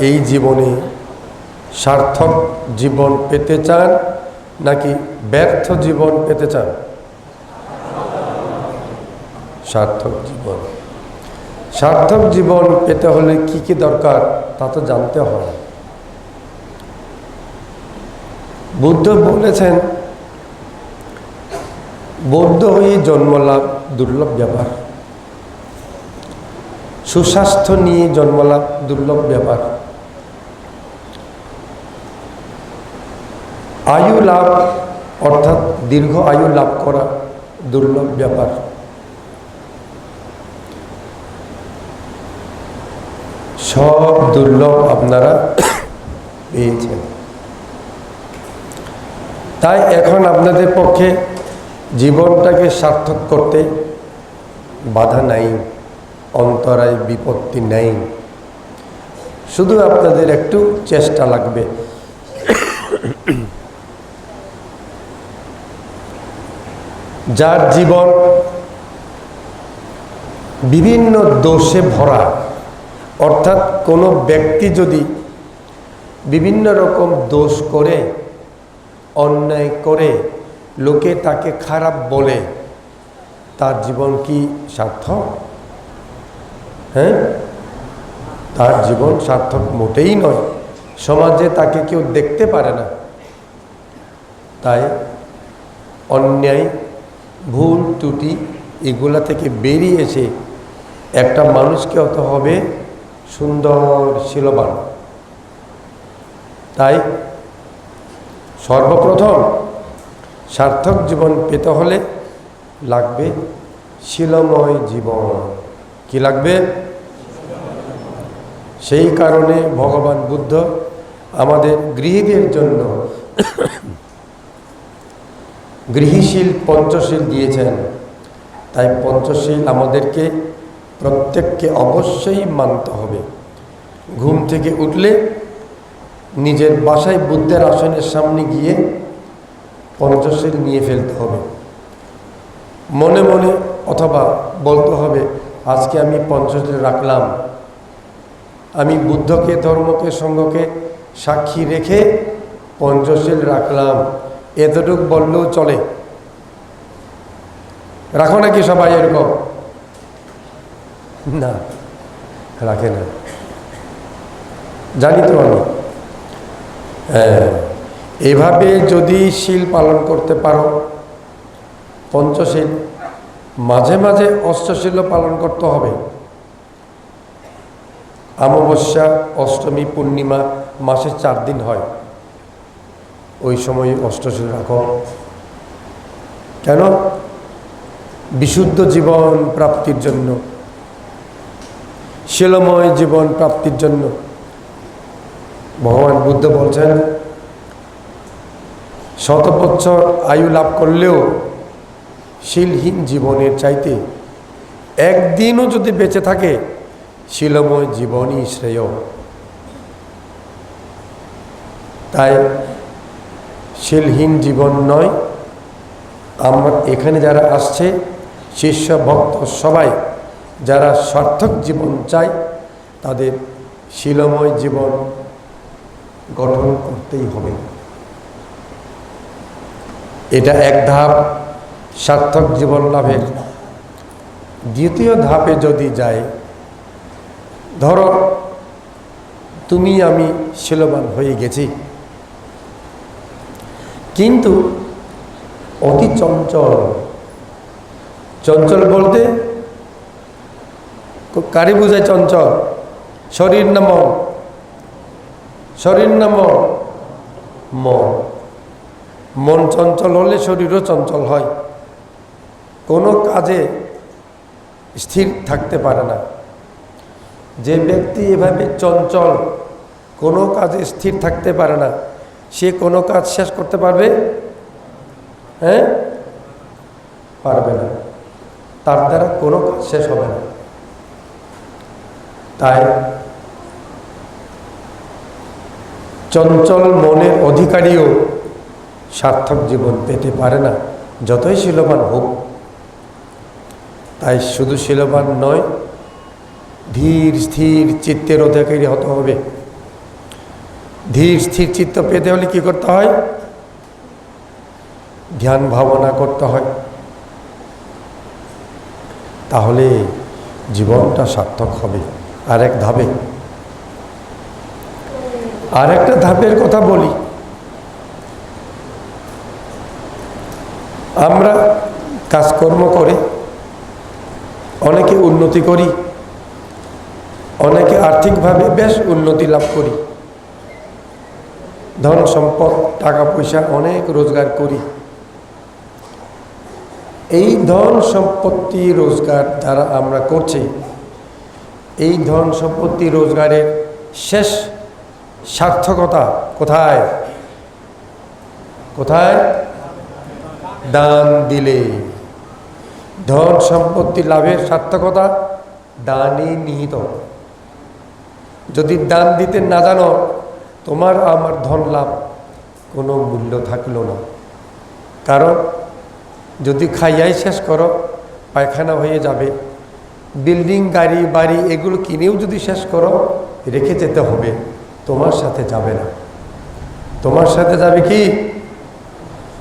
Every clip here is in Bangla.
এই জীবনে সার্থক জীবন পেতে চান নাকি ব্যর্থ জীবন পেতে চান? সার্থক জীবন। সার্থক জীবন পেতে হলে কি কি দরকার তা তো জানতে হয়। বুদ্ধ বলেছেন, বৌদ্ধ হয়ে জন্মলাভ দুর্লভ ব্যাপার সুস্বাস্থ্য নিয়ে জন্মলাভ দুর্লভ ব্যাপার আয়ু লাভ, অর্থাৎ দীর্ঘ আয়ু লাভ করা দুর্লভ ব্যাপার। সব দুর্লভ আপনারা পেয়েছেন। তাই এখন আপনাদের পক্ষে জীবনটাকে সার্থক করতে বাধা নাই, অন্তরায় বিপত্তি নেই। শুধু আপনাদের একটু চেষ্টা লাগবে। যার জীবন বিভিন্ন দোষে ভরা। অর্থাৎ কোনো ব্যক্তি যদি বিভিন্ন রকম দোষ করে, অন্যায় করে, লোকে তাকে খারাপ বলে, তার জীবন কি সার্থক? হ্যাঁ? তার জীবন সার্থক মোটেই নয়। সমাজে তাকে কেউ দেখতে পারে না। তাই অন্যায় ভুল, ত্রুটি এগুলা থেকে বেরিয়ে এসে একটা মানুষকে হতে হবে সুন্দর, শিলবান। তাই সর্বপ্রথম সার্থক জীবন পেতে হলে লাগবে শিলময় জীবন। কি লাগবে? সেই কারণে ভগবান বুদ্ধ আমাদের গৃহীদের জন্য গৃহশীল, পঞ্চশীল দিয়েছেন। তাই পঞ্চশীল আমাদেরকে প্রত্যেককে অবশ্যই মানতে হবে। ঘুম থেকে উঠলে নিজের বাসায় বুদ্ধের আসনের সামনে গিয়ে পঞ্চশীল নিয়ে ফেলতে হবে। মনে মনে অথবা বলতে হবে, আজকে আমি পঞ্চশীল রাখলাম। আমি বুদ্ধকে, ধর্মকে, সঙ্গকে সাক্ষী রেখে পঞ্চশীল রাখলাম। এতটুক বললেও চলে। রাখো নাকি সবাই এরকম? না, রাখে না। জানি তো আমি। হ্যাঁ এভাবে যদি শিল পালন করতে পারো, পঞ্চশীল, মাঝে মাঝে অষ্টশীলও পালন করতে হবে। অমাবস্যা, অষ্টমী, পূর্ণিমা মাসে চার দিন হয়। ওই সময় অষ্টশীল রাখো। কেন? বিশুদ্ধ জীবন প্রাপ্তির জন্য। শিলময় জীবন প্রাপ্তির জন্য। ভগবান বুদ্ধ বলছেন শত বছর আয়ু লাভ করলেও শিলহীন জীবনের চাইতে একদিনও যদি বেঁচে থাকে শিলময় জীবনই শ্রেয়। তাই শিলহীন জীবন নয়। আমরা এখানে যারা আসছে, শিষ্য, ভক্ত সবাই, যারা সার্থক জীবন চায়, তাদের শিলময় জীবন গঠন করতেই হবে। এটা এক ধাপ, সার্থক জীবন লাভের দ্বিতীয় ধাপে যদি যায় ধরো, তুমি, আমি শিলবান হয়ে গেছি। কিন্তু অতি চঞ্চল। চঞ্চল বলতে কারি বুঝায় চঞ্চল? শরীর না মন শরীর না মন মন মন চঞ্চল হলে শরীরও চঞ্চল হয়। কোনো কাজে স্থির থাকতে পারে না। যে ব্যক্তি এভাবে চঞ্চল, কোনো কাজে স্থির থাকতে পারে না। সে কোনো কাজ শেষ করতে পারবে? হ্যাঁ? পারবে না। তার দ্বারা কোনো কাজ শেষ হবে না। তাই চঞ্চল মনের অধিকারীও সার্থক জীবন পেতে পারে না, যতই শিলবান হোক। তাই শুধু শিলবান নয়, ধীর, স্থির চিত্তের অধিকারী হতে হবে। ধীর, স্থির চিত্ত পেতে হলে কি করতে হয়? ধ্যান ভাবনা করতে হয়। তাহলে জীবনটা সার্থক হবে। আর এক ধাপে। আর একটা ধাপের কথা বলি। আমরা কাজকর্ম করে অনেকে উন্নতি করি, অনেকে আর্থিকভাবে বেশ উন্নতি লাভ করি। ধন সম্পদ, টাকা পয়সা অনেক রোজগার করি। এই ধন সম্পত্তি রোজগার যারা আমরা করছি। এই ধন সম্পত্তি রোজগারের শেষ সার্থকতা কোথায়? কোথায়? দান দিলে। ধন সম্পত্তি লাভের সার্থকতা দানে নিহিত। যদি দান দিতে না জানো তোমার আমার ধন লাভ কোনো মূল্য থাকল না। কারণ যদি খাইয়াই শেষ করো, পায়খানা হয়ে যাবে। বিল্ডিং, গাড়ি, বাড়ি এগুলো কিনেও যদি শেষ করো, রেখে যেতে হবে। তোমার সাথে যাবে না। তোমার সাথে যাবে কি?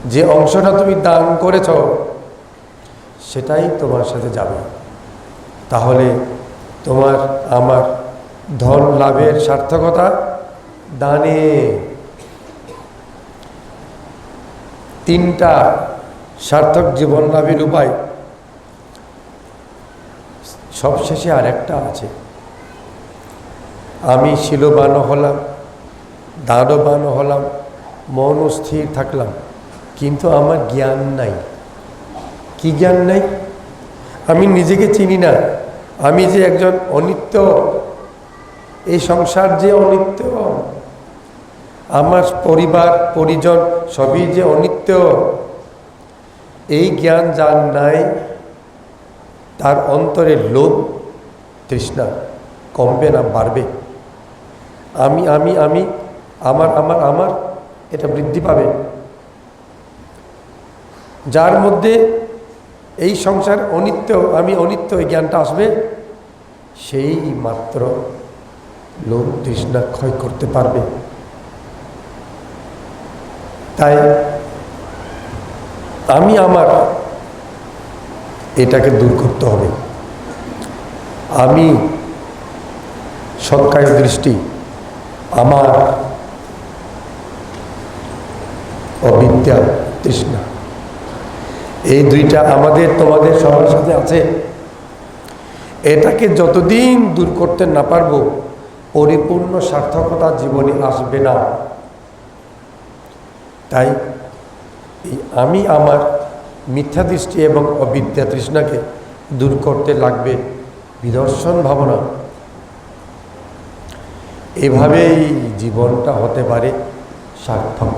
যে অংশটা তুমি দান করেছ, সেটাই তোমার সাথে যাবে। তাহলে তোমার আমার ধন লাভের সার্থকতা দানে। তিনটা সার্থক জীবন লাভের উপায়। সবশেষে আর একটা আছে। আমি শিলবান হলাম, দানবান হলাম, মন স্থির থাকলাম, কিন্তু আমার জ্ঞান নাই। কি জ্ঞান নাই? আমি নিজেকে চিনি না। আমি যে একজন অনিত্য, এই সংসার যে অনিত্য আমার পরিবার, পরিজন সবই যে অনিত্য, এই জ্ঞান যার নাই, তার অন্তরে লোভ তৃষ্ণা কমবে না, বাড়বে। আমি আমি আমি, আমার আমার আমার এটা বৃদ্ধি পাবে। যার মধ্যে এই সংসার অনিত্য, আমি অনিত্য, এই জ্ঞানটা আসবে, সেই মাত্র লোভ তৃষ্ণা ক্ষয় করতে পারবে। তাই আমি আমার এটাকে দূর করতে হবে। আমি সৎকায় দৃষ্টি, আমার অবিদ্যা তৃষ্ণা। এই দুইটা আমাদের, তোমাদের, সবার সাথে আছে। এটাকে যতদিন দূর করতে না পারব, পরিপূর্ণ সার্থকতা জীবনে আসবে না। তাই এই আমি আমার মিথ্যা দৃষ্টি এবং অবিদ্যা তৃষ্ণাকে দূর করতে লাগবে বিদর্শন ভাবনা। এভাবেই জীবনটা হতে পারে সার্থক।